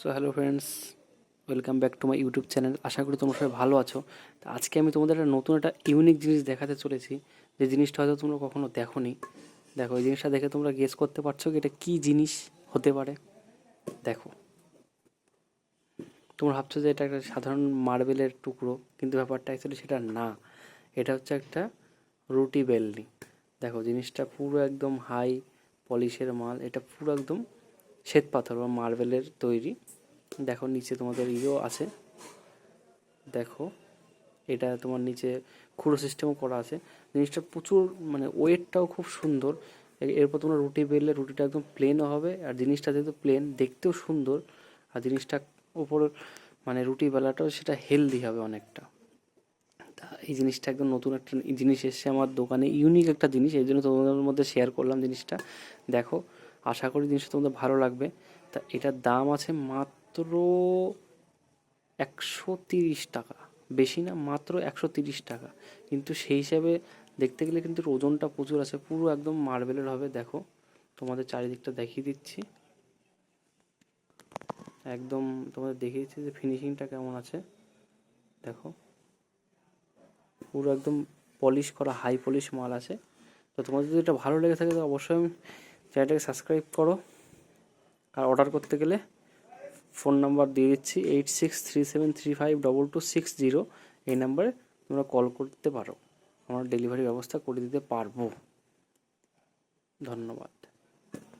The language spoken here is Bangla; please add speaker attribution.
Speaker 1: So hello friends welcome back to my YouTube channel আশা করি তোমরা সবাই ভালো আছো। তো আজকে আমি তোমাদের একটা নতুন একটা ইউনিক জিনিস দেখাতে চলেছি। যে জিনিসটা হয়তো তোমরা কখনো দেখোনি। দেখো, এই জিনিসটা দেখে তোমরা গেস করতে পারছ কি এটা কী জিনিস হতে পারে। দেখো। তোমরা ভাবছ যে এটা একটা সাধারণ মার্বেলের টুকরো, কিন্তু ব্যাপারটা অ্যাকচুয়ালি সেটা না। এটা হচ্ছে একটা রুটি বেলনি। দেখো, জিনিসটা পুরো একদম হাই পলিশের মাল। এটা পুরো একদম শ্বেত পাথর বা মার্বেলের তৈরি। দেখো, নিচে তোমাদের ইয়েও আছে। দেখো, এটা তোমার নিচে খুঁড়ো সিস্টেমও করা আছে। জিনিসটা প্রচুর মানে ওয়েটটাও খুব সুন্দর। এরপর তোমরা রুটি বেললে রুটিটা একদম প্লেনও হবে। আর জিনিসটা যেহেতু প্লেন দেখতেও সুন্দর। আর জিনিসটা উপর মানে রুটি বেলাটাও সেটা হেলদি হবে অনেকটা। তা এই জিনিসটা একদম নতুন একটা জিনিস এসছে আমার দোকানে। ইউনিক একটা জিনিস। এই জন্য তোমাদের মধ্যে শেয়ার করলাম জিনিসটা। দেখো আশা করি জিনিসটা তোমাদের ভালো লাগবে। তা এটার দাম আছে মাত্র একশো তিরিশ টাকা। বেশি না, মাত্র একশো তিরিশ টাকা। কিন্তু সেই হিসাবে দেখতে গেলে কিন্তু ওজনটা প্রচুর আছে। পুরো একদম মার্বেলের হবে, দেখো। তোমাদের চারিদিকটা দেখিয়ে দিচ্ছি। একদম তোমাদের দেখিয়েছি যে ফিনিশিংটা কেমন আছে। দেখো। পুরো একদম পলিশ করা হাই পলিশ মাল আছে। তো তোমাদের যদি এটা ভালো লেগে থাকে, তো অবশ্যই আমি চ্যানেলটাকে সাবস্ক্রাইব করো। আর অর্ডার করতে গেলে ফোন নাম্বার দিয়ে দিচ্ছি eight six three seven three five double two six zero. এই নাম্বারে তোমরা কল করতে পারো। আমরা ডেলিভারি ব্যবস্থা করে দিতে পারব। ধন্যবাদ।